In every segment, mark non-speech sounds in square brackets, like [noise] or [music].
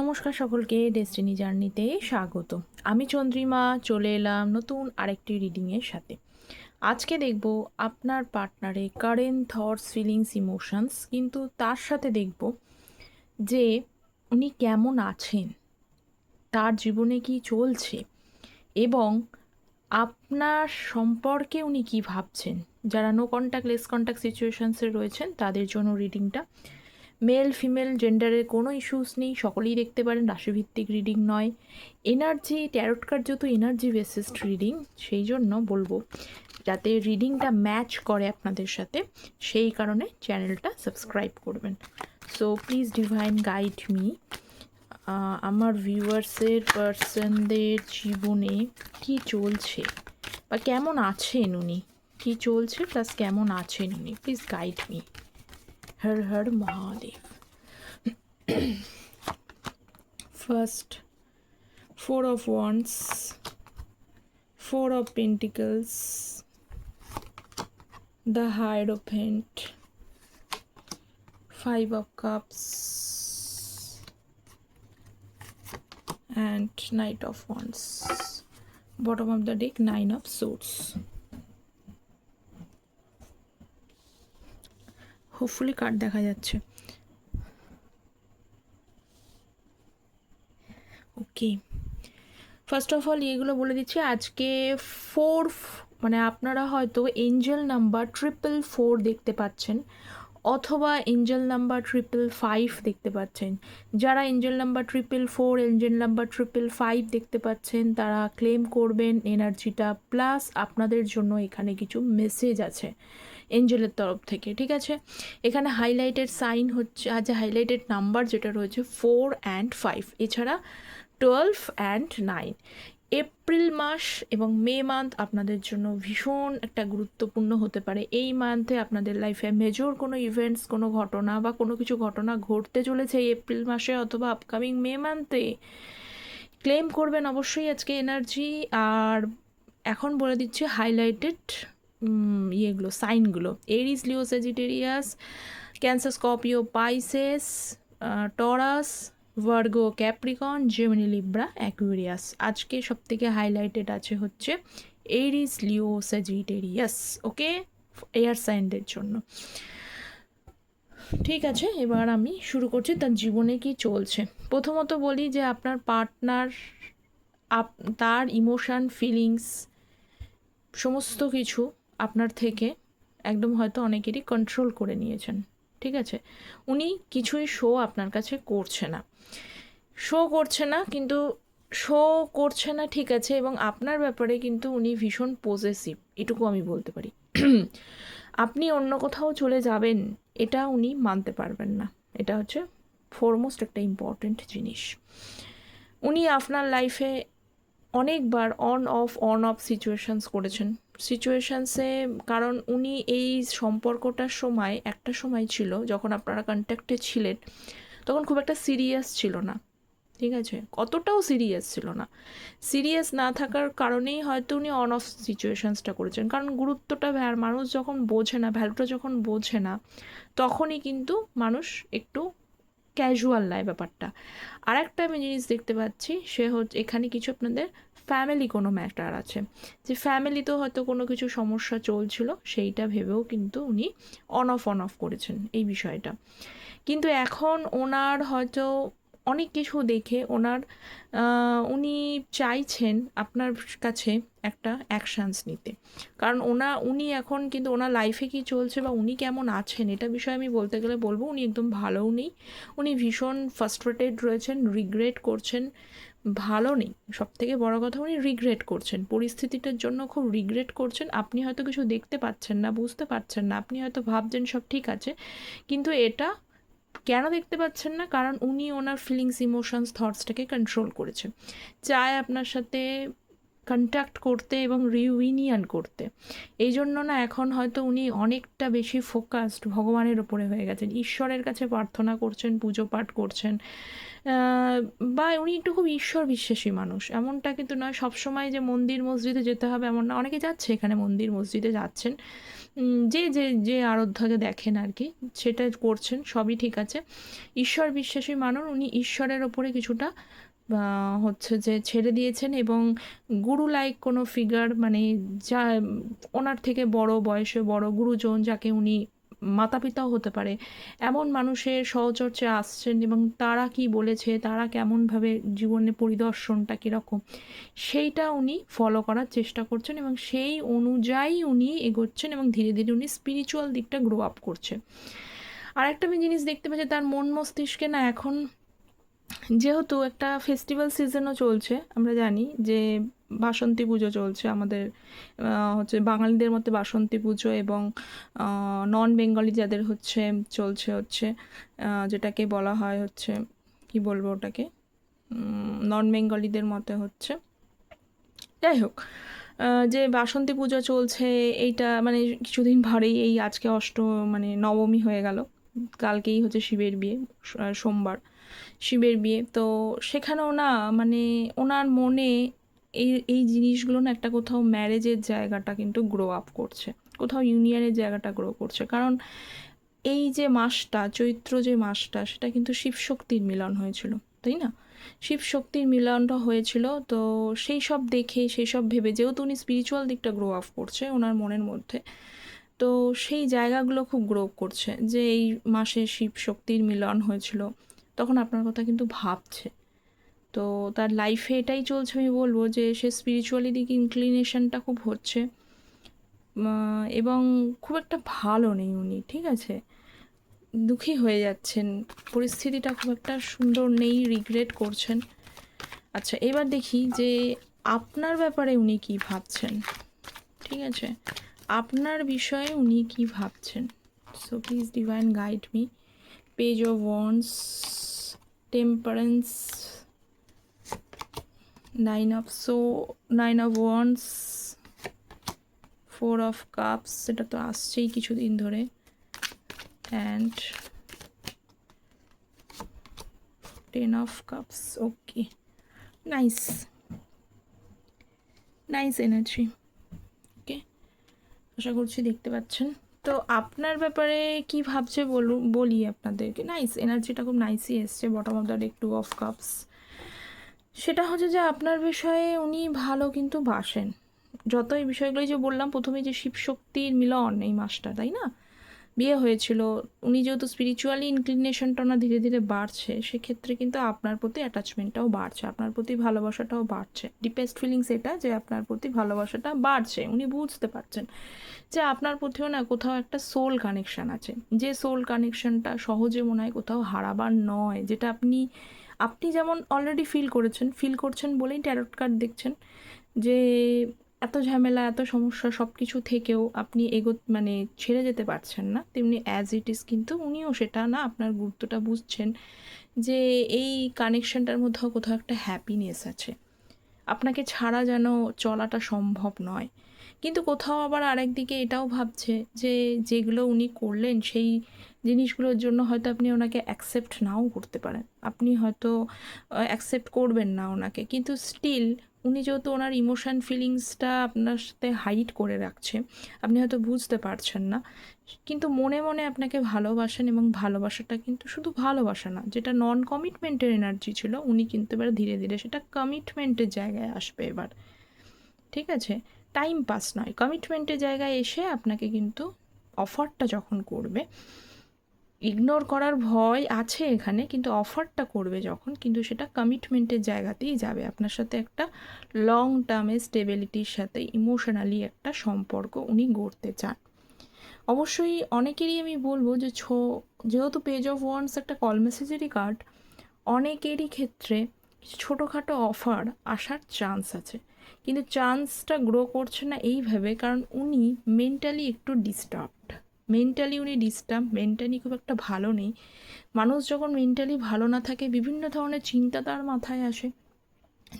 নমস্কার সকলকে ডেস্টিনি জার্নিতে স্বাগত। আমি চন্দ্রিমা, চলে এলাম নতুন আরেকটি রিডিংয়ের সাথে। আজকে দেখব আপনার পার্টনারে কারেন্ট থটস ফিলিংস ইমোশনস কিন্তু তার সাথে দেখব যে উনি কেমন আছেন, তার জীবনে কি চলছে এবং আপনার সম্পর্কে উনি কি ভাবছেন। যারা নো কন্ট্যাক্ট লেস কন্ট্যাক্ট সিচুয়েশনসে রয়েছেন, তাদের জন্য রিডিংটা মেল ফিমেল জেন্ডারের কোনো ইস্যুস নেই, সকলেই দেখতে পারেন, রাশিভিত্তিক রিডিং নয়। এনার্জি ট্যারট কার্ড যেহেতু এনার্জি বেসিসড রিডিং সেই জন্য বলব যাতে রিডিংটা ম্যাচ করে আপনাদের সাথে, সেই কারণে চ্যানেলটা সাবস্ক্রাইব করবেন। So please divine guide me আমার ভিউয়ার্সের পার্সনদের জীবনে কি চলছে বা কেমন আছেন উনি? কি চলছে প্লাস কেমন আছেন উনি? Please guide me Her, her, Mahadev. [coughs] First, Four of Wands, Four of Pentacles, the Hierophant, Five of Cups, and Knight of Wands. Bottom of the deck, Nine of Swords. Hopefully card দেখা যাচ্ছে। Okay first of all এগুলো বলে দিচ্ছি, আজকে four মানে আপনারা হয়তো Angel number triple four দেখতে পাচ্ছেন, অথবা এঞ্জেল নাম্বার ট্রিপল ফাইভ দেখতে পাচ্ছেন। যারা angel number triple four angel number triple five দেখতে পাচ্ছেন, তারা ক্লেম করবেন এনার্জিটা প্লাস আপনাদের জন্য এখানে কিছু মেসেজ আছে। এঞ্জেলের তরফ থেকে, ঠিক আছে? এখানে হাইলাইটেড সাইন হচ্ছে আজ হাইলাইটেড নাম্বার যেটা রয়েছে ফোর অ্যান্ড ফাইভ এছাড়া টুয়েলভ অ্যান্ড নাইন এপ্রিল মাস এবং মে মান্থ আপনাদের জন্য ভীষণ একটা গুরুত্বপূর্ণ হতে পারে। এই মান্থে আপনাদের লাইফে মেজর কোনো ইভেন্টস কোনো ঘটনা বা কোনো কিছু ঘটনা ঘটতে চলেছে এই এপ্রিল মাসে অথবা আপকামিং মে মান্থে ক্লেম করবেন অবশ্যই আজকে এনার্জি আর এখন বলে দিচ্ছি হাইলাইটেড ইয়েগুলো, সাইনগুলো। Aries Leo Sagittarius Cancer Scorpio Pisces Taurus Virgo Capricorn Gemini Libra Aquarius আজকে সব থেকে হাইলাইটেড আছে হচ্ছে এরিস লিও সেজিটেরিয়াস ওকে এয়ার সাইনদের জন্য। ঠিক আছে, এবার আমি শুরু করছি, তার জীবনে কি চলছে। প্রথমত বলি যে আপনার পার্টনার আপ, তার ইমোশান ফিলিংস সমস্ত কিছু আপনার থেকে একদম হয়তো অনেকেরই কন্ট্রোল করে নিয়েছেন, ঠিক আছে? উনি কিছুই শো আপনার কাছে করছে না। শো করছে না, কিন্তু শো করছে না, ঠিক আছে, এবং আপনার ব্যাপারে কিন্তু উনি ভীষণ পজেসিভ এটুকু আমি বলতে পারি। আপনি অন্য কোথাও চলে যাবেন, এটা উনি মানতে পারবেন না। এটা হচ্ছে ফরমোস্ট একটা ইম্পর্টেন্ট জিনিস। উনি আপনার লাইফে অনেকবার on off on off situations করেছেন। সিচুয়েশানসে কারণ উনি এই সম্পর্কটার সময়, একটা সময় ছিল যখন আপনারা কন্ট্যাক্টে ছিলেন, তখন খুব একটা সিরিয়াস ছিল না, ঠিক আছে? কতটাও সিরিয়াস ছিল না। সিরিয়াস না থাকার কারণেই হয়তো উনি অন অফ সিচুয়েশানসটা করেছেন। কারণ গুরুত্বটা ভ্যার মানুষ যখন বোঝে না ভ্যালুটা যখন বোঝে না, তখনই কিন্তু মানুষ একটু ক্যাজুয়াল নয় ব্যাপারটা। আর একটা আমি জিনিস দেখতে পাচ্ছি, সে হচ্ছে এখানে কিছু আপনাদের ফ্যামিলি কোনো ম্যাটার আছে। যে ফ্যামিলিতেও হয়তো কোনো কিছু সমস্যা চলছিল, সেইটা ভেবেও কিন্তু উনি অন অফ অন অফ করেছেন এই বিষয়টা। কিন্তু এখন ওনার হয়তো অনেক কিছু দেখে ওনার উনি চাইছেন আপনার কাছে একটা অ্যাকশানস নিতে। কারণ ওনা, উনি এখন কিন্তু ওনার লাইফে কি চলছে বা উনি কেমন আছেন এটা বিষয়ে আমি বলতে গেলে বলব, উনি একদম ভালোও নেই উনি ভীষণ ফার্স্ট্রেটেড রয়েছেন রিগ্রেট করছেন, ভালো নেই। সব থেকে বড় কথা উনি রিগ্রেট করছেন। পরিস্থিতিটার জন্য খুব রিগ্রেট করছেন। আপনি হয়তো কিছু দেখতে পাচ্ছেন না, বুঝতে পারছেন না, আপনি হয়তো ভাবছেন সব ঠিক আছে, কিন্তু এটা কেন দেখতে পাচ্ছেন না? কারণ উনি ওনার ফিলিংস ইমোশনস থটসটাকে কন্ট্রোল করেছে চায় আপনার সাথে কন্ট্যাক্ট করতে এবং রিউইনিয়ন করতে। এই জন্য না এখন হয়তো উনি অনেকটা বেশি ফোকাসড ভগবানের ওপরে হয়ে গেছেন। ঈশ্বরের কাছে প্রার্থনা করছেন, পুজো পাঠ করছেন। বা উনি একটু খুব ঈশ্বর বিশ্বাসী মানুষ। এমনটা কিন্তু নয়। সবসময় যে মন্দির, মসজিদে যেতে হবে এমন না। অনেকে যাচ্ছে এখানে মন্দির, মসজিদে যাচ্ছেন। যে যে যে আরাধ্যাকে দেখেন আর কি, সেটা করছেন, সবই ঠিক আছে। ঈশ্বর বিশ্বাসী মানুষ উনি ঈশ্বরের ওপরে কিছুটা হচ্ছে যে ছেড়ে দিয়েছেন এবং গুরু লাইক কোনো ফিগার মানে যা, ওনার থেকে বড় বয়সে বড় গুরুজন যাকে উনি মাতা পিতাও হতে পারে। এমন মানুষের সহচর্চে আসছেন এবং তারা কি বলেছে, তারা কেমনভাবে জীবনে পরিদর্শনটা কীরকম, সেইটা উনি ফলো করার চেষ্টা করছেন এবং সেই অনুযায়ী উনি এগোচ্ছেন এবং ধীরে ধীরে উনি স্পিরিচুয়াল দিকটা গ্রো আপ করছে। আর একটা আমি জিনিস দেখতে পাচ্ছি, তার মন মস্তিষ্কে না এখন যেহেতু একটা ফেস্টিভ্যাল সিজনও চলছে, আমরা জানি যে বাসন্তী পুজো চলছে, আমাদের হচ্ছে বাঙালিদের মধ্যে বাসন্তী পুজো এবং নন বেঙ্গলি যাদের হচ্ছে চলছে হচ্ছে যেটাকে বলা হয় হচ্ছে, কি বলব ওটাকে? নন বেঙ্গলিদের মতে হচ্ছে। যাই হোক যে বাসন্তী পুজো চলছে এইটা মানে কিছুদিন পরেই এই আজকে অষ্ট মানে নবমী হয়ে গেল। কালকেই হচ্ছে শিবের বিয়ে সোমবার শিবের বিয়ে। তো সেখানেও না মানে ওনার মনে এই এই জিনিসগুলো না একটা কোথাও ম্যারেজের জায়গাটা কিন্তু গ্রো আপ করছে। কোথাও ইউনিয়নের জায়গাটা গ্রো করছে। কারণ এই যে মাসটা, চৈত্র যে মাসটা, সেটা কিন্তু শিবশক্তির মিলন হয়েছিল, তাই না? শিব শক্তির মিলনটা হয়েছিল, তো সেই সব দেখে, সেই সব ভেবে, যেহেতু উনি স্পিরিচুয়াল দিকটা গ্রো আপ করছে ওনার মনের মধ্যে, তো সেই জায়গাগুলো খুব গ্রো করছে যে এই মাসে শিব শক্তির মিলন হয়েছিল। তখন আপনার কথা কিন্তু ভাবছে। তো তার লাইফে এটাই চলছে আমি বলব যে সে স্পিরিচুয়ালি দিকে ইনক্লিনেশনটা খুব হচ্ছে। এবং খুব একটা ভালো নেই উনি, ঠিক আছে? দুঃখী হয়ে যাচ্ছেন। পরিস্থিতিটা খুব একটা সুন্দর নেই রিগ্রেট করছেন। আচ্ছা এবার দেখি যে আপনার ব্যাপারে উনি কি ভাবছেন, ঠিক আছে? আপনার বিষয়ে উনি কি ভাবছেন? So please divine guide me page of wands temperance nine of so nine of wands four of cups সেটা তো আসছেই কিছুদিন ধরে। And ten of cups okay nice nice energy okay আশা করছি দেখতে পাচ্ছেন। তো আপনার ব্যাপারে কি ভাবছে বলু বলি আপনাদেরকে। নাইস এনার্জিটা খুব নাইসই এসছে। Bottom of the deck two of cups সেটা হচ্ছে যে আপনার বিষয়ে উনি ভালো কিন্তু বাসেন। যত এই বিষয়গুলোই যে বললাম, প্রথমে যে শিবশক্তির মিলন এই মাসটা, তাই না? বিয়ে হয়েছিল, উনি যেহেতু স্পিরিচুয়ালি ইনক্লিনেশনটা ওনার ধীরে ধীরে বাড়ছে, সেক্ষেত্রে কিন্তু আপনার প্রতি অ্যাটাচমেন্টটাও বাড়ছে, আপনার প্রতি ভালোবাসাটাও বাড়ছে। ডিপেস্ট ফিলিংস এটা যে আপনার প্রতি ভালোবাসাটা বাড়ছে, উনি বুঝতে পারছেন যে আপনার প্রতিও না কোথাও একটা সোল কানেকশন আছে। যে সোল কানেকশনটা সহজে মনে হয় কোথাও হারাবার নয়, যেটা আপনি আপনি যেমন অলরেডি ফিল করেছেন ফিল করছেন বলেই ট্যারট কার্ড দেখছেন যে এত ঝামেলা, এত সমস্যা সব কিছু থেকেও আপনি এগো মানে ছেড়ে যেতে পারছেন না। তেমনি অ্যাজ ইট ইজ কিন্তু উনিও সেটা না, আপনার গুরুত্বটা বুঝছেন যে এই কানেকশনটার মধ্যেও কোথাও একটা হ্যাপিনেস আছে। আপনাকে ছাড়া যেন চলাটা সম্ভব নয়। কিন্তু কোথাও আবার আরেকদিকে এটাও ভাবছে যে যেগুলো উনি করলেন, সেই জিনিসগুলোর জন্য হয়তো আপনি ওনাকে অ্যাকসেপ্ট নাও করতে পারেন। আপনি হয়তো অ্যাকসেপ্ট করবেন না ওনাকে। কিন্তু স্টিল উনি যেহেতু ওনার ইমোশান ফিলিংসটা আপনার সাথে হাইড করে রাখছে, আপনি হয়তো বুঝতে পারছেন না। কিন্তু মনে মনে আপনাকে ভালোবাসেন এবং ভালোবাসাটা কিন্তু শুধু ভালোবাসা না, যেটা নন কমিটমেন্টের এনার্জি ছিল, উনি কিন্তু এবার ধীরে ধীরে সেটা কমিটমেন্টের জায়গায় আসবে এবার। ঠিক আছে? টাইম পাস নয়। কমিটমেন্টের জায়গায় এসে আপনাকে কিন্তু অফারটা যখন করবে ইগনোর করার ভয় আছে এখানে, কিন্তু অফারটা করবে যখন, কিন্তু সেটা কমিটমেন্টের জায়গাতেই যাবে। আপনার সাথে একটা লং টার্মে স্টেবিলিটির সাথে ইমোশনালি একটা সম্পর্ক উনি গড়তে চান। অবশ্যই অনেকেরই আমি বলব যে ছো, যেহেতু পেজ অফ ওয়ান্স একটা কল মেসেজেরই কার্ড অনেকেরই ক্ষেত্রে ছোটোখাটো অফার আসার চান্স আছে। কিন্তু চান্সটা গ্রো করছে না এইভাবে, কারণ উনি মেন্টালি একটু ডিস্টার্বড মেন্টালি উনি ডিস্টার্ব মেন্টালি খুব একটা ভালো নেই। মানুষ যখন মেন্টালি ভালো না থাকে, বিভিন্ন ধরনের চিন্তা তার মাথায় আসে।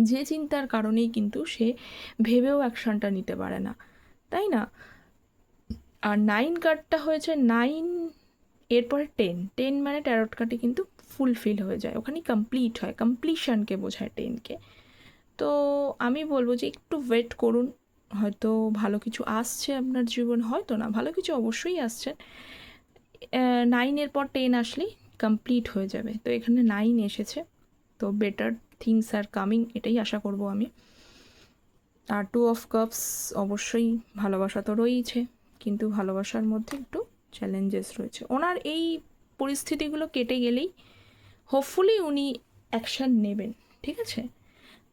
যে চিন্তার কারণেই কিন্তু সে ভেবেও অ্যাকশনটা নিতে পারে না। তাই না? আর নাইন কার্ডটা হয়েছে নাইন এরপরে টেন টেন মানে ট্যারট কার্ডে কিন্তু ফুলফিল হয়ে যায়। ওখানে কমপ্লিট হয়। কমপ্লিশনকে বোঝায় টেনকে তো আমি বলব যে একটু ওয়েট করুন। হয়তো ভালো কিছু আসছে আপনার জীবন, হয়তো না, ভালো কিছু অবশ্যই আসছে। নাইনের পর টেন আসলেই কমপ্লিট হয়ে যাবে। তো এখানে নাইন এসেছে। তো বেটার থিংস আর কামিং এটাই আশা করব আমি। আর টু অফ কাপস অবশ্যই ভালোবাসা তো রয়েইছে, কিন্তু ভালোবাসার মধ্যে একটু চ্যালেঞ্জেস রয়েছে। ওনার এই পরিস্থিতিগুলো কেটে গেলেই হোপফুলি উনি অ্যাকশান নেবেন, ঠিক আছে?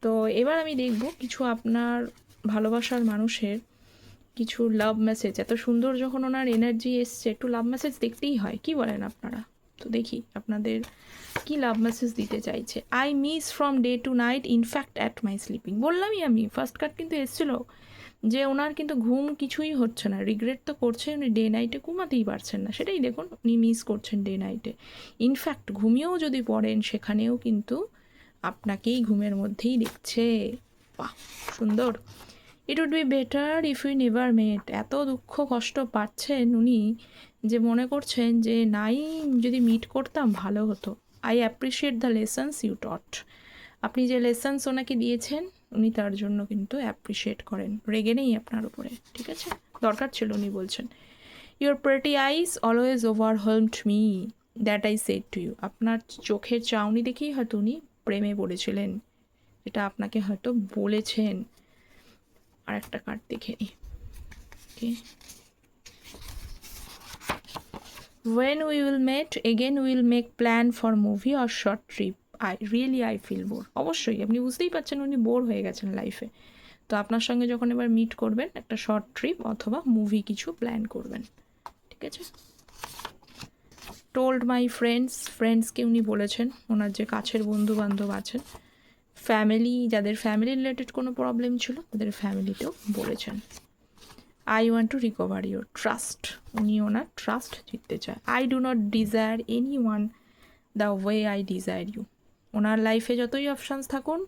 তো এবার আমি দেখব কিছু আপনার ভালোবাসার মানুষের কিছু লাভ মেসেজ এত সুন্দর যখন ওনার এনার্জি এসছে, একটু লাভ মেসেজ দেখতেই হয়। কি বলেন আপনারা? তো দেখি আপনাদের কি লাভ মেসেজ দিতে চাইছে। I miss from day to night in fact at my sleeping বললামই আমি ফার্স্ট কার্ড কিন্তু এসেছিল যে ওনার কিন্তু ঘুম কিছুই হচ্ছে না। রিগ্রেট তো করছে উনি ডে নাইটে ঘুমাতেই পারছেন না। সেটাই দেখুন, উনি মিস করছেন ডে নাইটে ইনফ্যাক্ট ঘুমিয়েও যদি পড়েন, সেখানেও কিন্তু আপনাকেই ঘুমের মধ্যেই দেখছে। বাহ, সুন্দর। It would be better if you never met এত দুঃখ কষ্ট পাচ্ছেন উনি যে মনে করছেন যে, নাই, যদি মিট করতাম ভালো হতো। I appreciate the lessons you taught আপনি যে লেসন্স ওনাকে দিয়েছেন, উনি তার জন্য কিন্তু অ্যাপ্রিসিয়েট করেন। রেগে নেই আপনার উপরে, ঠিক আছে? দরকার ছিল উনি বলছেন। Your pretty eyes always overwhelmed me that I said to you আপনার চোখের চাউনি দেখেই হয়তো উনি প্রেমে পড়েছিলেন। এটা আপনাকে হয়তো বলেছেন। আর একটা কার্ড দেখে নিই okay when we will meet, again we will make plan for short trip. I really I feel bore অবশ্যই, আপনি বুঝতেই পারছেন উনি বোর হয়ে গেছেন লাইফে তো আপনার সঙ্গে যখন এবার মিট করবেন, একটা শর্ট ট্রিপ অথবা মুভি কিছু প্ল্যান করবেন। ঠিক আছে? টোল্ড মাই ফ্রেন্ডস ফ্রেন্ডসকে উনি বলেছেন, ওনার যে কাছের বন্ধু বান্ধব আছেন। ফ্যামিলি যাদের ফ্যামিলি রিলেটেড কোনো প্রবলেম ছিল, তাদের ফ্যামিলিতেও বলেছেন। I want to recover your trust উনি ওনার ট্রাস্ট জিততে চায়। I do not desire any one the way I desire you ওনার লাইফে যতই অপশানস থাকুন,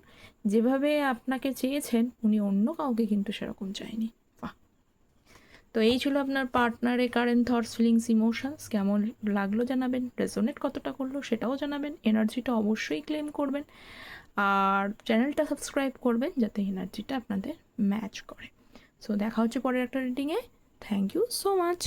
যেভাবে আপনাকে চেয়েছেন, উনি অন্য কাউকে কিন্তু সেরকম চায়নি। বাহ। তো এই ছিল আপনার পার্টনারের কারেন্ট থটস ফিলিংস ইমোশনস কেমন লাগল জানাবেন? রেজোনেট কতটা করল সেটাও জানাবেন। এনার্জিটা অবশ্যই ক্লেম করবেন। আর চ্যানেলটা সাবস্ক্রাইব করবেন যাতে এনার্জিটা আপনাদের ম্যাচ করে। সো দেখা হচ্ছে পরের একটা রিডিংয়ে থ্যাংক ইউ সো মাচ